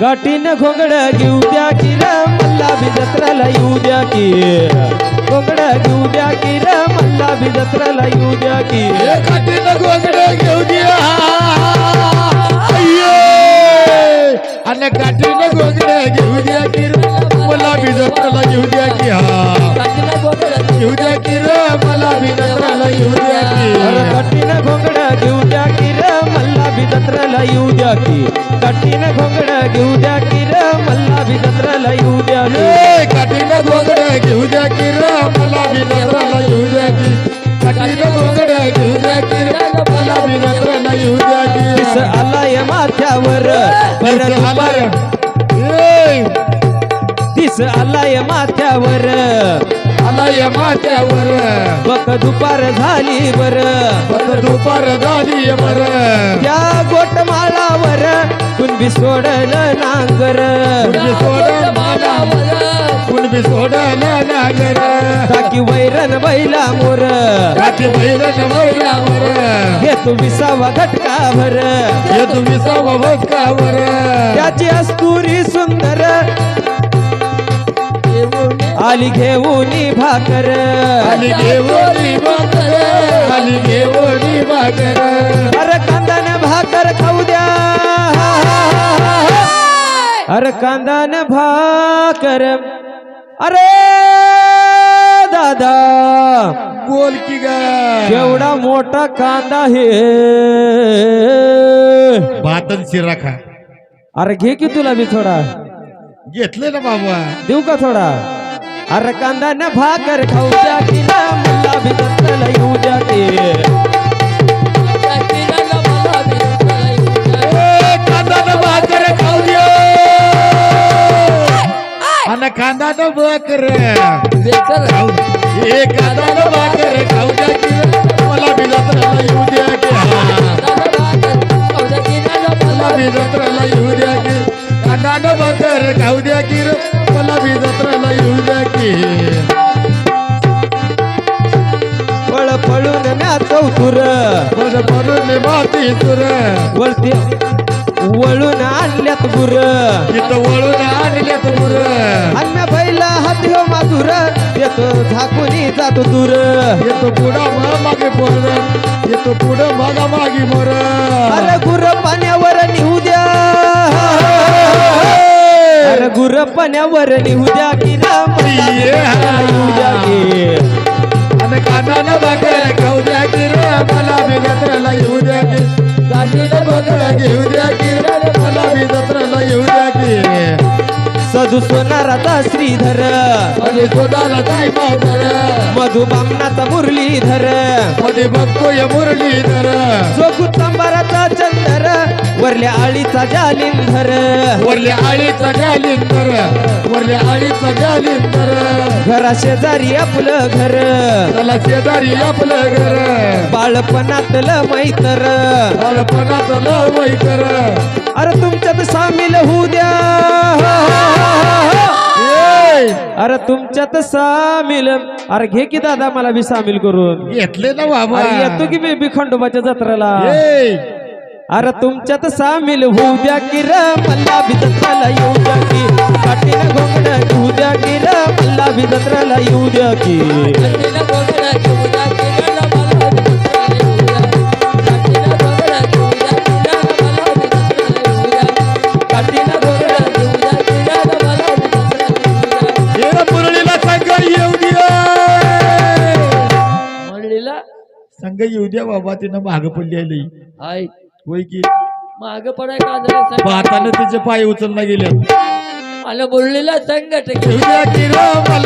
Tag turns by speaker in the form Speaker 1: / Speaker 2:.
Speaker 1: काठीन घोंगड घेऊ द्या की र मल्ला बी जत्राला येऊ द्या की. घोंगड घेऊ द्या की र मल्ला बी जत्राला येऊ द्या की.
Speaker 2: काठीनं घोंगडे घेऊ द्या. आणि काठीनं घोंगडे घेऊ द्या की. मला बी जत्राला घेऊ द्या की. हा. घेऊ द्या की रे मला बी जत्राला घेऊ द्या की.
Speaker 1: घोंगड घेऊ द्या की र मल्ला बी जत्राला येऊ द्या की. काठीन घोंगड घेऊ द्या की र मल्ला बी जत्राला येऊ द्या की.
Speaker 2: ए, काठीनं घोंगडे घेऊ द्या की रे मला बी जत्राला घेऊ द्या की. काठीनं घोंगडे घेऊ द्या की रे मला बी जत्राला घेऊ द्या
Speaker 1: दिस
Speaker 2: की
Speaker 1: आलाय माथ्यावर
Speaker 2: ए,
Speaker 1: दिस आलाय माथ्यावर.
Speaker 2: आला या माथ्यावर
Speaker 1: बक दुपार झाली बर
Speaker 2: बघ दुपार झाली बर
Speaker 1: त्या गोटमाळावर कुणबी सोडलं नांगर.
Speaker 2: कुणबी सोड कुणबी सोडला नागर.
Speaker 1: टाकी वैरण बैला मोर
Speaker 2: रात्री बैलन बैलावर.
Speaker 1: घे तू विसावा घटका भर
Speaker 2: हे तुम्ही सव भोसकावर
Speaker 1: त्याची अस्तुरी सुंदर. आली घेऊन भाकर.
Speaker 2: खाली घेऊनी भाकर. खाली घेऊनी भाकर.
Speaker 1: अरे कांदान भाकर खाऊ द्या. अरे कांदान भाकर. अरे दादा
Speaker 2: बोल की ग.
Speaker 1: केवढा मोठा कांदा हे.
Speaker 2: भातन शिरा खा.
Speaker 1: अरे घे की तुला मी थोडा.
Speaker 2: घेतले ना बाबा.
Speaker 1: देऊ का थोडा? अरे कांदा न भाकर खाऊ द्या की ना मुला भी दत्तला येऊ द्या
Speaker 2: कांदा भाकर. खाऊ द्या आणि कांदा न भाकर. खाऊ. ए कांदा न भाकर खाऊ द्या
Speaker 1: चौथुर.
Speaker 2: बरं भरून माती सुर.
Speaker 1: वळते वळून आणल्यात गुर.
Speaker 2: तिथं वळून आणल्यात मुर
Speaker 1: अन्य बैला हात हो माधुर. येतो झाकुनी जातो दूर.
Speaker 2: येतो पुढं मग मागे पोर. येतो पुढं मागा मागे मोर.
Speaker 1: अरे गुर पाण्यावर निहू द्या. अरे गुर पाण्यावर निहू द्या की येऊ द्या की.
Speaker 2: आणि कानानं भाकर घेऊ द्या की मला बी जत्राला येऊ द्या की
Speaker 1: सदू सोनाराचा श्रीधर.
Speaker 2: आणि
Speaker 1: मुरलीधर.
Speaker 2: मध्ये बघतोय मुरलीधर.
Speaker 1: जो कुतंबराचा चंदर. वरल्या आळीचा जालिंधर
Speaker 2: वरल्या आळीचा जालिंदर वरल्या आळीचा जालिंदर
Speaker 1: घरा शेजारी आपलं घर.
Speaker 2: त्याला शेजारी आपलं घर.
Speaker 1: बाळपणातलं मैतर.
Speaker 2: बालपणाचं लव कर
Speaker 1: अरे तुमच्यात सामील होऊ द्या. अरे तुमच्यात सामील. अरे घे की दादा मला बी सामील करून.
Speaker 2: घेतले ना बाबा.
Speaker 1: येतो की मी खंडोबाच्या जत्रेला. अरे तुमच्यात सामील होऊ द्या की र मल्ला बी जत्राला येऊ द्या की. काठीनं घोंगड घेऊ द्या की र मल्ला बी जत्राला येऊ द्या की.
Speaker 2: संघ येऊ द्या बाबा तिनं माग पडली आली
Speaker 3: हाय
Speaker 2: की?
Speaker 3: माग पडाय कांदळे
Speaker 2: पाहताना तिचे पाय उचलला गेले मला बी जत्राला येऊ द्या की हा